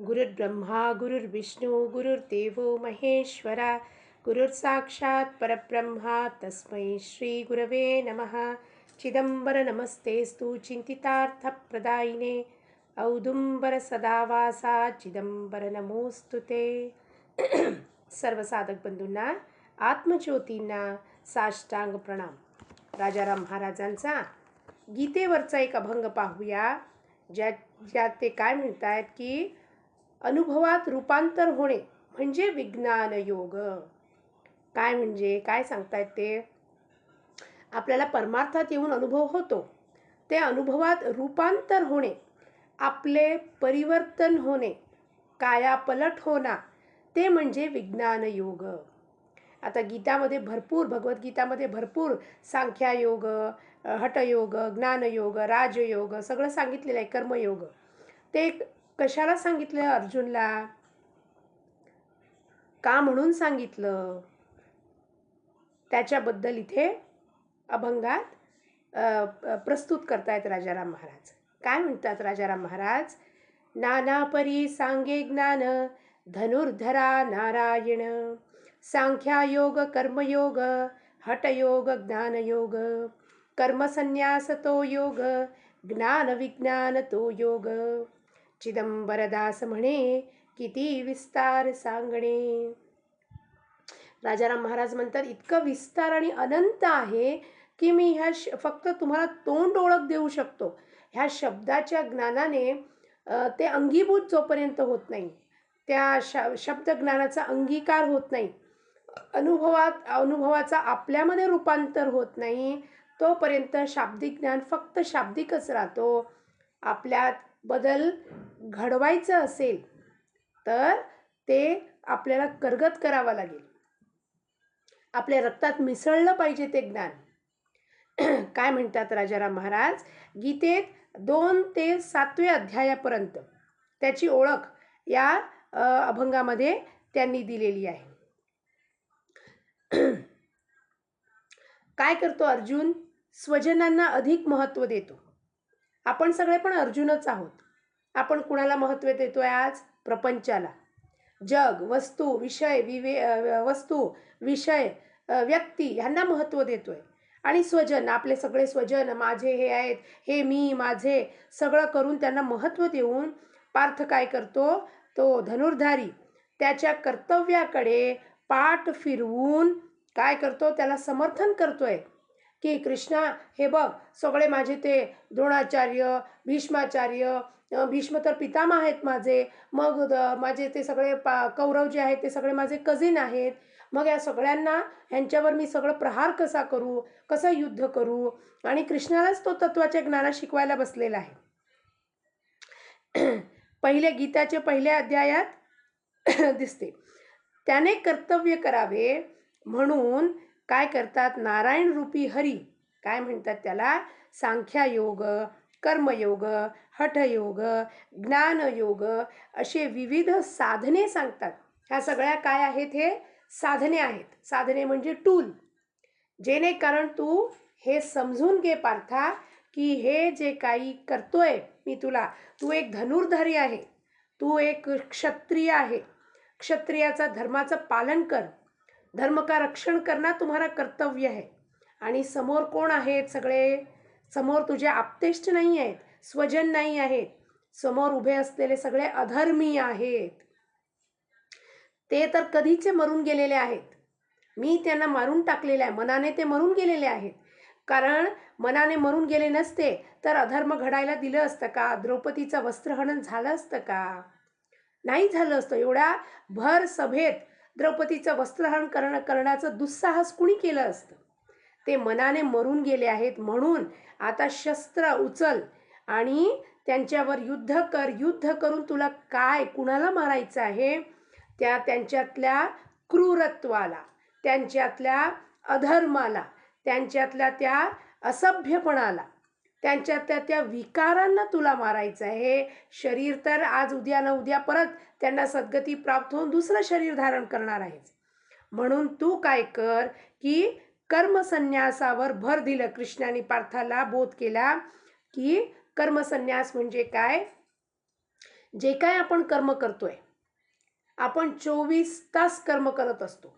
गुरुर्ब्रह्मा गुरुर्विष्णू गुरुर्देवो महेश्वरा गुरुर्साक्षात् परब्रह्मा तस्मै श्री श्रीगुरवे नमः. औदुंबर सदावासा चिदंबर नमोस्तु ते. सर्व साधक बंधूंना आत्मज्योतींना साष्टांग प्रणाम. राजाराम महाराजांचा गीतेवरचा एक अभंग पाहूया ज्या ज्यात ते काय म्हणत आहेत की अनुभवात रूपांतर होणे म्हणजे विज्ञान योग काय म्हणजे? काय सांगतायत ते? आपल्याला परमार्थात येऊन अनुभव होतो. ते अनुभवात रूपांतर होणे आपले परिवर्तन होणे कायापलट होणा ते म्हणजे विज्ञान योग आता गीतामध्ये भरपूर भगवद्गीतामध्ये भरपूर सांख्यायोग हटयोग ज्ञानयोग राजयोग सगळं सांगितलेलं आहे कर्मयोग. ते कशाला सांगितलं अर्जुनला? का म्हणून सांगितलं? त्याच्याबद्दल इथे अभंगात प्रस्तुत करतायत राजाराम महाराज. काय म्हणतात राजाराम महाराज? नाना परी सांगे ज्ञान धनुर्धरा नारायण. सांख्या योग कर्मयोग हटयोग ज्ञानयोग कर्मसन्यास तो योग ज्ञान विज्ञान तो योग. चिदंबरदास म्हणे किती विस्तार सांगणे. राजाराम महाराज म्हणतात इतकं विस्तार आणि अनंत आहे की मी ह्या श फक्त तुम्हाला तोंड ओळख देऊ शकतो. ह्या शब्दाच्या ज्ञानाने ते अंगीभूत जोपर्यंत होत नाही त्या श शब्द ज्ञानाचा अंगीकार होत नाही. अनुभवात अनुभवाचा आपल्यामध्ये रूपांतर होत नाही तोपर्यंत शाब्दिक ज्ञान फक्त शाब्दिकच राहतो. आपल्यात बदल घडवायचं असेल तर ते आपल्याला करगत करावं लागेल. आपल्या रक्तात मिसळलं पाहिजे ते ज्ञान. काय म्हणतात राजाराम महाराज? गीतेत दोन ते सातव्या अध्यायापर्यंत त्याची ओळख या अभंगामध्ये त्यांनी दिलेली आहे. काय करतो अर्जुन? स्वजनांना अधिक महत्त्व देतो. आपण सगळे पण अर्जुनच आहोत. आपण कुणाला महत्त्व देतोय आज? प्रपंचाला. जग वस्तू विषय विवे वस्तू विषय व्यक्ती ह्यांना महत्त्व देतोय. आणि स्वजन आपले सगळे स्वजन माझे हे आहेत हे मी माझे सगळं करून त्यांना महत्त्व देऊन पार्थ काय करतो? तो धनुर्धारी. त्याच्या कर्तव्याकडे पाठ फिरवून काय करतो? त्याला समर्थन करतोय. की कृष्णा हे बघ सगळे माझे ते द्रोणाचार्य भीष्माचार्य भीष्म तर पितामह आहेत माझे. मग माझे ते सगळे पा कौरव जे आहेत ते सगळे माझे कझिन आहेत. मग या सगळ्यांना ह्यांच्यावर मी सगळं प्रहार कसा करू? कसं युद्ध करू? आणि कृष्णालाच तो तत्वाच्या ज्ञाना शिकवायला बसलेला आहे. पहिले गीताचे पहिल्या अध्यायात दिसते. त्याने कर्तव्य करावे म्हणून काय करतात? नारायण रूपी हरी काय म्हणतात त्याला? सांख्यायोग. कर्मयोग हठयोग ज्ञानयोग असे विविध साधने सांगतात. ह्या सगळ्या काय आहेत हे? साधने आहेत. साधने म्हणजे टूल जेणे कारण तू हे समजून घे पार्था की हे जे काही करतोय मी तुला तू एक धनुर्धारी आहे. तू एक क्षत्रिय आहे. क्षत्रियाचा धर्माचं पालन कर. धर्म का रक्षण करणं तुम्हाला कर्तव्य आहे. आणि समोर कोण आहेत सगळे? समोर तुझे आपतेष्ट नाही आहेत स्वजन नाही आहेत समोर उभे असलेले सगळे अधर्मी आहेत. ते तर कधीचे मरून गेलेले आहेत. मी त्यांना मारून टाकलेले आहे मनाने ते मरून गेलेले आहेत. कारण मनाने मरून गेले नसते तर अधर्म घडायला दिलं असतं का? द्रौपदीचं वस्त्रहनन झालं असतं का? नाही झालं असतं. एवढ्या भर सभेत द्रौपदीचं वस्त्रहरण करणं करण्याचं दुस्साहस कुणी केलं असतं? ते मनाने मरून गेले आहेत म्हणून आता शस्त्र उचल आणि त्यांच्यावर युद्ध कर. युद्ध करून तुला काय कुणाला मारायचं आहे? त्या त्यांच्यातल्या क्रूरत्वाला त्यांच्यातल्या अधर्माला त्यांच्यातल्या त्या असभ्यपणाला त्यांच्यातल्या त्या विकारांना तुला मारायचं आहे. शरीर तर आज उद्या ना उद्या परत त्यांना सद्गती प्राप्त होऊन दुसरं शरीर धारण करणार आहेच म्हणून तू काय कर की कर्मसन्यासावर भर दिलं. कृष्णाने पार्थाला बोध केला की कर्मसन्यास म्हणजे काय? जे काय आपण कर्म करतोय आपण चोवीस तास कर्म करत असतो.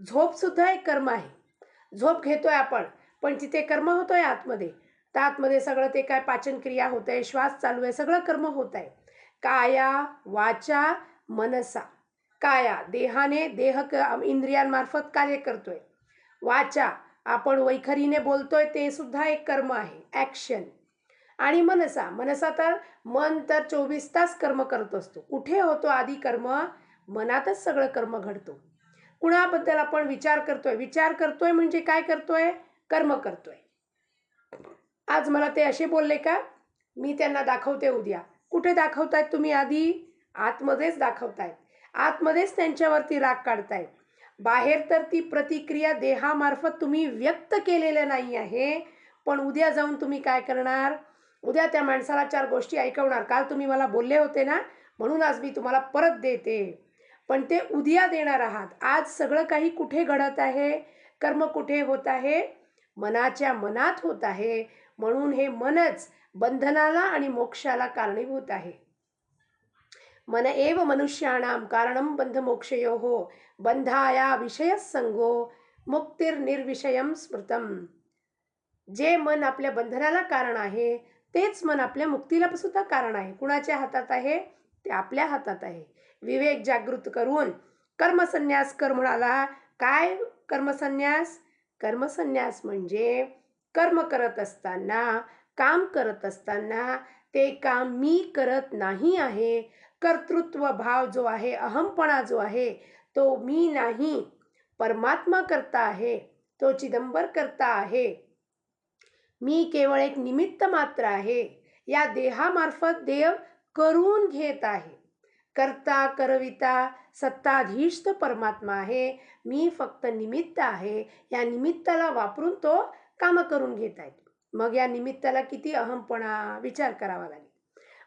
झोपसुद्धा एक कर्म आहे. झोप घेतोय आपण पण तिथे कर्म होतोय आतमध्ये त्या आतमध्ये सगळं ते काय पाचनक्रिया होत आहे श्वास चालू आहे सगळं कर्म होत आहे काया वाचा मनसा. काया देहाने देह क इंद्रियांमार्फत कार्य करतोय. वाचा. आपण वैखरीने बोलतोय ते सुद्धा एक कर्म आहे. ॲक्शन आणि मनसा. मनसा तर मन तर चोवीस तास कर्म करत असतो. कुठे होतो आधी कर्म? मनातच सगळं कर्म घडतो. कुणाबद्दल आपण विचार करतोय? विचार करतोय म्हणजे काय करतोय? कर्म करतोय. आज मला ते असे बोलले का? मी त्यांना दाखवते उद्या. कुठे दाखवतायत तुम्ही आधी? आतमध्येच दाखवतायत. आतमध्येच त्यांच्यावरती राग काढतायत. बाहेर तर ती प्रतिक्रिया देहामार्फत तुम्ही व्यक्त केलेलं नाही आहे पण उद्या जाऊन तुम्ही काय करणार? उद्या त्या माणसाला चार गोष्टी ऐकवणार. काल तुम्ही मला बोलले होते ना म्हणून आज मी तुम्हाला परत देते. पण ते उद्या देणार आहात. आज सगळं काही कुठे घडत आहे? कर्म कुठे होत आहे? मनाच्या मनात होत आहे. म्हणून हे मनच बंधनाला आणि मोक्षाला कारणीभूत आहे. मन एव मनुष्याणां कारणं बन्धमोक्षयोः बंधाया विषयसंगो स्मृतं स्मृतम। जे मन आपल्या बंधनाला कारण आहे तेच मन आपल्या मुक्तीला सुद्धा कारण आहे. कुणाच्या हातात आहे? ते आपल्या हातात आहे. विवेक जागृत करून कर्मसन्यास कर म्हणाला. काय कर्मसन्यास? कर्मसन्यास म्हणजे कर्म करत असताना काम करत असताना ते काम मी करत नाही आहे कर्तृत्व भाव जो आहे अहमपणा जो आहे तो मी नाही परमात्मा करता आहे तो चिदंबर करता आहे. मी केवळ एक निमित्त मात्र आहे या देहामार्फत देव करून घेत आहे. करता करविता सत्ताधीश तो परमात्मा आहे मी फक्त निमित्त आहे या निमित्ताला वापरून तो कामं करून घेत आहेत मग या निमित्ताला किती अहमपणा विचार करावा लागेल.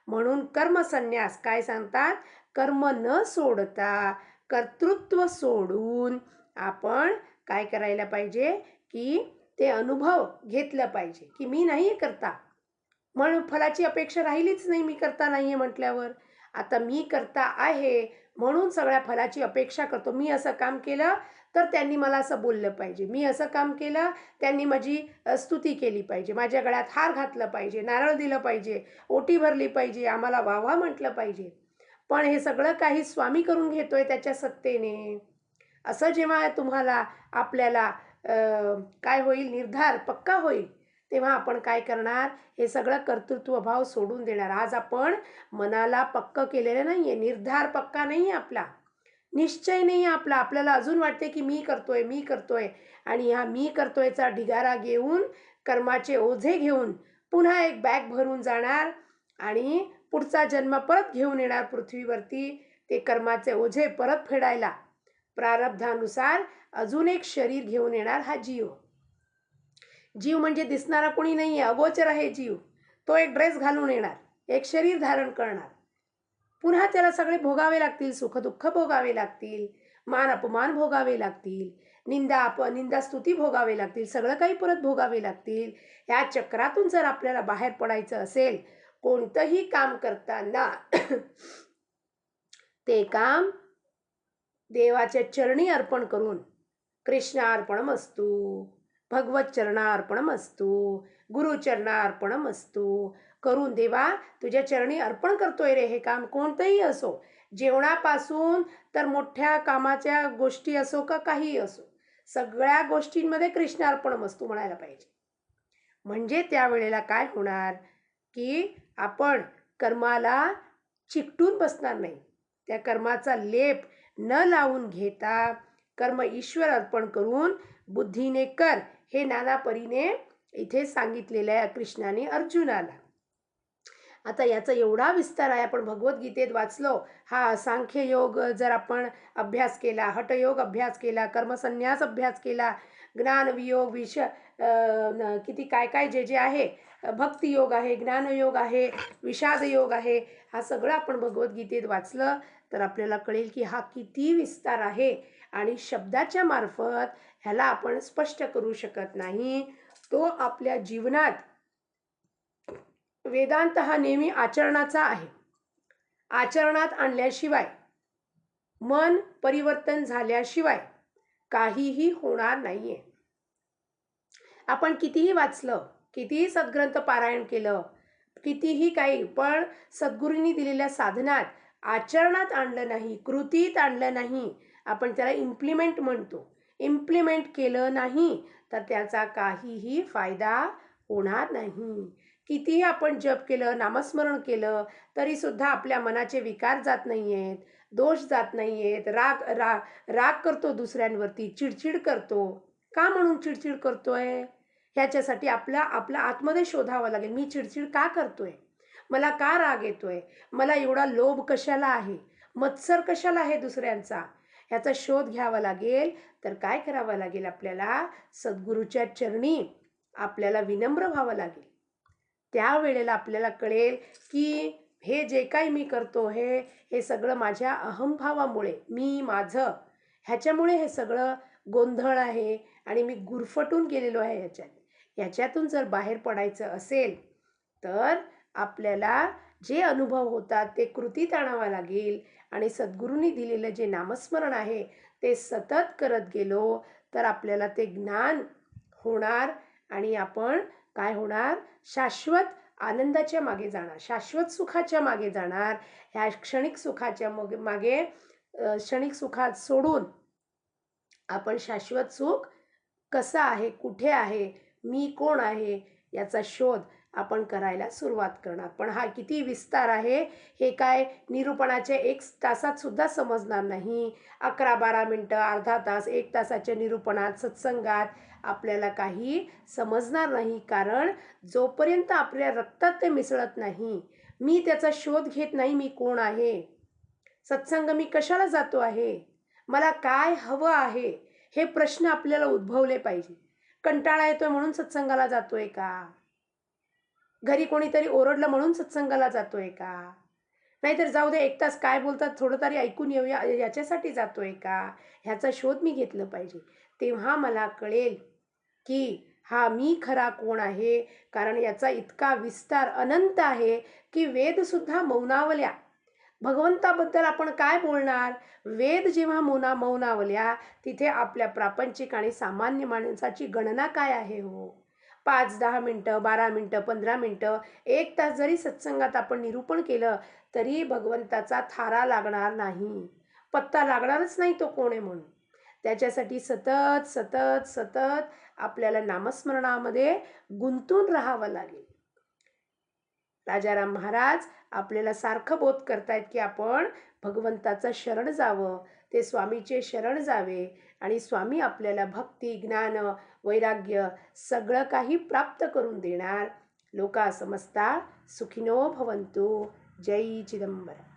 म्हणून कर्मसन्यास काय सांगतात? कर्म न सोडता कर्तृत्व सोडून आपण काय करायला पाहिजे? की ते अनुभव घेतलं पाहिजे. की मी नाही करता. म्हणून फलाची अपेक्षा राहिलीच नाही मी करता नाही आहे म्हटल्यावर. आता मी करता आहे म्हणून सगळ्या फलाची अपेक्षा करतो. मी असं काम केलं तर त्यांनी मला असं बोललं पाहिजे. मी असं काम केलं त्यांनी माझी स्तुती केली पाहिजे. माझ्या गळ्यात हार घातलं पाहिजे नारळ दिलं पाहिजे ओटी भरली पाहिजे आम्हाला वाहवा म्हटलं पाहिजे. पण हे सगळं काही स्वामी करून घेतोय त्याच्या सत्तेने. असं जेव्हा तुम्हाला आपल्याला काय होईल निर्धार पक्का होईल तेव्हा आपण काय करणार? हे सगळं कर्तृत्वभाव सोडून देणार. आज आपण मनाला पक्क केलेलं नाही आहे निर्धार पक्का नाही आहे आपला. निश्चय नाही आहे आपला. आपल्याला अजून वाटते की मी करतोय मी करतोय. आणि ह्या मी करतोयचा ढिगारा घेऊन कर्माचे ओझे घेऊन पुन्हा एक बॅग भरून जाणार आणि पुढचा जन्म परत घेऊन येणार पृथ्वीवरती. ते कर्माचे ओझे परत फेडायला प्रारब्धानुसार अजून एक शरीर घेऊन येणार हा जीव जीव म्हणजे दिसणारा कोणी नाही आहे अगोचर आहे जीव. तो एक ड्रेस घालून येणार एक शरीर धारण करणार. पुन्हा त्याला सगळे भोगावे लागतील सुखदुःख भोगावे लागतील मान अपमान भोगावे लागतील निंदा अप निंदा स्तुती भोगावे लागतील सगळं काही परत भोगावे लागतील. ह्या चक्रातून जर आपल्याला बाहेर पडायचं असेल कोणतंही काम करताना ते काम देवाच्या चरणी अर्पण करून कृष्णार्पण मस्तू चरणार्पणमस्तू गुरुचरणार्पणमस्तू करून देवा तुझ्या चरणी अर्पण करतोय रे हे काम कोणतंही असो. जेवणापासून तर मोठ्या कामाच्या गोष्टी असो का काहीही असो सगळ्या गोष्टींमध्ये कृष्णार्पण मस्तू म्हणायला पाहिजे. म्हणजे त्यावेळेला काय होणार की आपण कर्माला चिकटून बसणार नाही. त्या कर्माचा लेप न लावून घेता कर्म ईश्वर अर्पण करून बुद्धीने कर हे नाना परीने इथे सांगितलेलं आहे कृष्णाने अर्जुनाला. आता याचा एवढा विस्तार आहे आपण भगवद्गीतेत वाचलो हा सांख्य योग जर आपण अभ्यास केला हटयोग अभ्यास केला कर्मसन्यास अभ्यास केला ज्ञानवियोग विष किती काय काय जे जे आहे भक्तियोग आहे ज्ञानयोग आहे विषाद योग आहे हा सगळं आपण भगवद्गीतेत वाचलं तर आपल्याला कळेल की हा किती विस्तार आहे. आणि शब्दाच्या मार्फत ह्याला आपण स्पष्ट करू शकत नाही. तो आपल्या जीवनात वेदांत हा नेहमी आचरणाचा आहे. आचरणात आणल्याशिवाय मन परिवर्तन झाल्याशिवाय काहीही होणार नाहीये. आपण कितीही वाचलं कितीही सद्ग्रंथ पारायण केलं कितीही काही पण सद्गुरूंनी दिलेल्या साधनात आचरणात आणलं नाही कृतीत आणलं नाही आपण त्याला इम्प्लिमेंट म्हणतो. इम्प्लिमेंट केलं नाही तर त्याचा काहीही फायदा होणार नाही. कितीही आपण जप केलं नामस्मरण केलं तरीसुद्धा आपल्या मनाचे विकार जात नाही आहेत दोष जात नाही आहेत राग रा राग करतो दुसऱ्यांवरती चिडचिड करतो. का म्हणून चिडचिड करतो आहे ह्याच्यासाठी आपला आपला आतमध्ये शोधावं लागेल. मी चिडचिड का करतो आहे मला का राग येतो आहे मला एवढा लोभ कशाला आहे? मत्सर कशाला आहे दुसऱ्यांचा? ह्याचा शोध घ्यावा लागेल. तर काय करावं लागेल आपल्याला? सद्गुरूच्या चरणी आपल्याला विनम्र व्हावं लागेल. त्यावेळेला आपल्याला कळेल की हे जे काही मी करतो हे हे सगळं माझ्या अहमभावामुळे मी माझं ह्याच्यामुळे हे सगळं गोंधळ आहे आणि मी गुरफटून गेलेलो आहे ह्याच्यात. ह्याच्यातून जर बाहेर पडायचं असेल तर आपल्याला जे अनुभव होतात ते कृतीत आणावा लागेल आणि सद्गुरूंनी दिलेलं जे नामस्मरण आहे ते सतत करत गेलो तर आपल्याला ते ज्ञान होणार आणि आपण काय होणार? शाश्वत आनंदाच्या मागे जाणार शाश्वत सुखाच्या मागे जाणार. ह्या क्षणिक सुखाच्या मग मागे क्षणिक सुखात सोडून आपण शाश्वत सुख कसं आहे कुठे आहे मी कोण आहे याचा शोध आपण करायला सुरुवात करणार. पण हा किती विस्तार आहे हे काय निरूपणाच्या एक तासात सुद्धा समजणार नाही. अकरा बारा मिनटं अर्धा तास एक तासाच्या निरूपणात सत्संगात आपल्याला काही समजणार नाही. कारण जोपर्यंत आपल्या रक्तात ते मिसळत नाही मी त्याचा शोध घेत नाही मी कोण आहे. सत्संग मी कशाला जातो आहे? मला काय हवं आहे? हे प्रश्न आपल्याला उद्भवले पाहिजे. कंटाळा येतोय म्हणून सत्संगाला जातोय का? घरी कोणीतरी ओरडलं म्हणून सत्संगाला जातोय का? नाहीतर जाऊ दे एक तास काय बोलतात थोडं तरी ऐकून येऊया याच्यासाठी जातोय का? ह्याचा शोध मी घेतलं पाहिजे. तेव्हा मला कळेल की हा मी खरा कोण आहे कारण याचा इतका विस्तार अनंत आहे की वेदसुद्धा मौनावल्या. भगवंताबद्दल आपण काय बोलणार? वेद जेव्हा मौना मौनावल्या तिथे आपल्या प्रापंचिक आणि सामान्य माणसाची गणना काय आहे हो? पाच दहा मिनटं बारा मिनटं पंधरा मिनटं एक तास जरी सत्संगात आपण निरूपण केलं तरी भगवंताचा थारा लागणार नाही. पत्ता लागणारच नाही तो कोण आहे म्हणून. त्याच्यासाठी सतत सतत सतत आपल्याला नामस्मरणामध्ये गुंतून राहावं लागेल. राजाराम महाराज आपल्याला सारखं बोध करतायत की आपण भगवंताचं शरण जावं. ते स्वामीचे शरण जावे आणि स्वामी आपल्याला भक्ती ज्ञान वैराग्य सगळं काही प्राप्त करून देणार. लोका समजता सुखिनो भवंतु जय चिदंबरम.